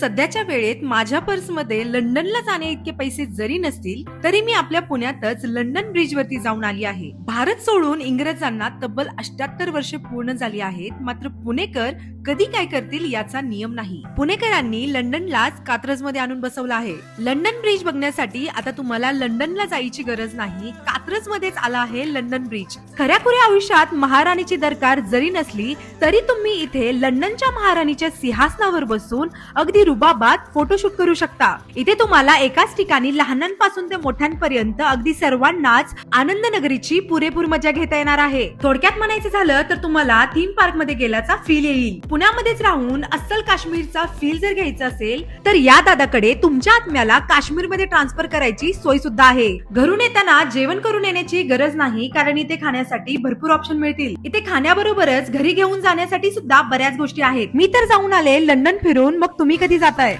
सध्याच्या वेळेत माझ्या पर्समध्ये लंडनला जाण्या इतके पैसे जरी नसतील तरी मी आपल्या पुण्यातच लंडन ब्रिज वरती जाऊन आली आहे. भारत सोडून इंग्रजांना तब्बल अष्ट्याहत्तर वर्ष पूर्ण झाली आहेत मात्र पुणेकर कधी काय करतील याचा नियम नाही. पुणेकरांनी लंडनलाच कात्रजमध्ये आणून बसवलं आहे. लंडन ब्रिज बघण्यासाठी आता तुम्हाला लंडनला जायची गरज नाही कात्रज मध्येच आला आहे लंडन ब्रिज. खऱ्याखुऱ्या आयुष्यात महाराणीची दरकार जरी नसली तरी तुम्ही इथे लंडनच्या महाराणीच्या सिंहासनावर बसून अगदी रुबाबात फोटोशूट करू शकता. इथे तुम्हाला एकाच ठिकाणी लहानांपासून ते मोठ्यांपर्यंत अगदी सर्वांनाच आनंद नगरीची पुरेपूर मजा घेता येणार आहे. थोडक्यात म्हणायचं झालं तर तुम्हाला थीम पार्कमध्ये गेल्याचा फील येईल. पुण्यामध्येच राहून अस्सल काश्मीरचा फील जर घ्यायचा असेल तर या दादाकडे तुमच्या आत्म्याला काश्मीरमध्ये ट्रान्सफर करायची सोय सुद्धा आहे. घरून येताना जेवण करून येण्याची गरज नाही कारण इथे खाण्यासाठी भरपूर ऑप्शन मिळतील. इथे खाण्याबरोबरच घरी घेऊन जाण्यासाठी सुद्धा बऱ्याच गोष्टी आहेत. मी तर जाऊन आले लंडन फिरून मग तुम्ही कधी जात आहे